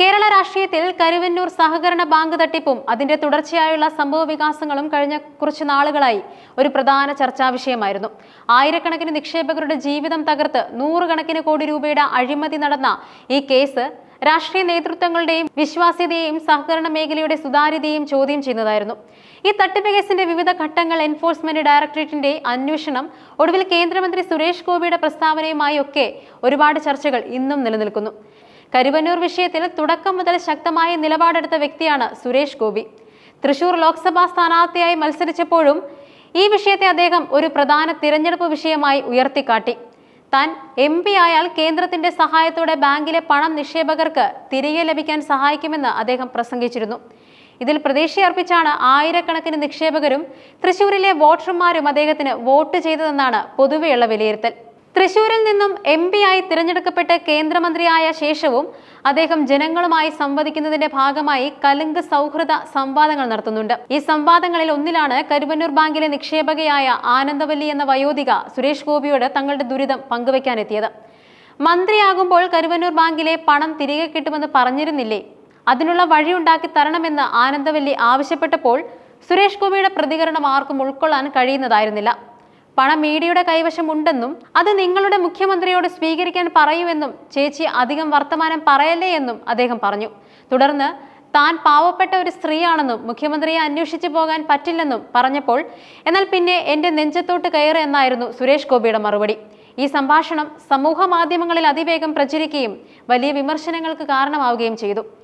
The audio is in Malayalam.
കേരള രാഷ്ട്രീയത്തിൽ കരുവന്നൂർ സഹകരണ ബാങ്ക് തട്ടിപ്പും അതിന്റെ തുടർച്ചയായുള്ള സംഭവ വികാസങ്ങളും കഴിഞ്ഞ കുറച്ച് നാളുകളായി ഒരു പ്രധാന ചർച്ചാ വിഷയമായിരുന്നു. ആയിരക്കണക്കിന് നിക്ഷേപകരുടെ ജീവിതം തകർത്ത് നൂറുകണക്കിന് കോടി രൂപയുടെ അഴിമതി നടന്ന ഈ കേസ് രാഷ്ട്രീയ നേതൃത്വങ്ങളുടെയും വിശ്വാസ്യതയെയും സഹകരണ മേഖലയുടെ സുതാര്യതയെയും ചോദ്യം ചെയ്യുന്നതായിരുന്നു. ഈ തട്ടിപ്പ് കേസിന്റെ വിവിധ ഘട്ടങ്ങൾ എൻഫോഴ്സ്മെന്റ് ഡയറക്ടറേറ്റിന്റെ അന്വേഷണം ഒടുവിൽ കേന്ദ്രമന്ത്രി സുരേഷ് ഗോപിയുടെ പ്രസ്താവനയുമായി ഒക്കെ ഒരുപാട് ചർച്ചകൾ ഇന്നും നിലനിൽക്കുന്നു. കരുവന്നൂർ വിഷയത്തിൽ തുടക്കം മുതൽ ശക്തമായ നിലപാടെടുത്ത വ്യക്തിയാണ് സുരേഷ് ഗോപി. തൃശൂർ ലോക്സഭാ സ്ഥാനാർത്ഥിയായി മത്സരിച്ചപ്പോഴും ഈ വിഷയത്തെ അദ്ദേഹം ഒരു പ്രധാന തിരഞ്ഞെടുപ്പ് വിഷയമായി ഉയർത്തിക്കാട്ടി. താൻ എം പി ആയാൽ കേന്ദ്രത്തിന്റെ സഹായത്തോടെ ബാങ്കിലെ പണം നിക്ഷേപകർക്ക് തിരികെ ലഭിക്കാൻ സഹായിക്കുമെന്ന് അദ്ദേഹം പ്രസംഗിച്ചിരുന്നു. ഇതിൽ പ്രതീക്ഷയർപ്പിച്ചാണ് ആയിരക്കണക്കിന് നിക്ഷേപകരും തൃശൂരിലെ വോട്ടർമാരും അദ്ദേഹത്തിന് വോട്ട് ചെയ്തതെന്നാണ് പൊതുവെയുള്ള വിലയിരുത്തൽ. തൃശൂരിൽ നിന്നും എം ആയി തിരഞ്ഞെടുക്കപ്പെട്ട് കേന്ദ്രമന്ത്രിയായ ശേഷവും അദ്ദേഹം ജനങ്ങളുമായി സംവദിക്കുന്നതിന്റെ ഭാഗമായി കലുങ്ക് സൗഹൃദ സംവാദങ്ങൾ നടത്തുന്നുണ്ട്. ഈ സംവാദങ്ങളിൽ ഒന്നിലാണ് കരുവന്നൂർ ബാങ്കിലെ നിക്ഷേപകയായ ആനന്ദവല്ലി എന്ന വയോധിക സുരേഷ് ഗോപിയോട് തങ്ങളുടെ ദുരിതം പങ്കുവയ്ക്കാനെത്തിയത്. മന്ത്രിയാകുമ്പോൾ കരുവന്നൂർ ബാങ്കിലെ പണം തിരികെ കിട്ടുമെന്ന് പറഞ്ഞിരുന്നില്ലേ? അതിനുള്ള വഴിയുണ്ടാക്കി തരണമെന്ന് ആനന്ദവല്ലി ആവശ്യപ്പെട്ടപ്പോൾ സുരേഷ് ഗോപിയുടെ പ്രതികരണം ആർക്കും ഉൾക്കൊള്ളാൻ കഴിയുന്നതായിരുന്നില്ല. പണം മീഡിയയുടെ കൈവശമുണ്ടെന്നും അത് നിങ്ങളുടെ മുഖ്യമന്ത്രിയോട് സ്വീകരിക്കാൻ പറയുമെന്നും ചേച്ചി അധികം വർത്തമാനം പറയല്ലേ എന്നും അദ്ദേഹം പറഞ്ഞു. തുടർന്ന് താൻ പാവപ്പെട്ട ഒരു സ്ത്രീയാണെന്നും മുഖ്യമന്ത്രിയെ അന്വേഷിച്ചു പോകാൻ പറ്റില്ലെന്നും പറഞ്ഞപ്പോൾ എന്നാൽ പിന്നെ എന്റെ നെഞ്ചത്തോട്ട് കയറി എന്നായിരുന്നു സുരേഷ് ഗോപിയുടെ മറുപടി. ഈ സംഭാഷണം സമൂഹ മാധ്യമങ്ങളിൽ അതിവേഗം പ്രചരിക്കുകയും വലിയ വിമർശനങ്ങൾക്ക് കാരണമാവുകയും ചെയ്തു.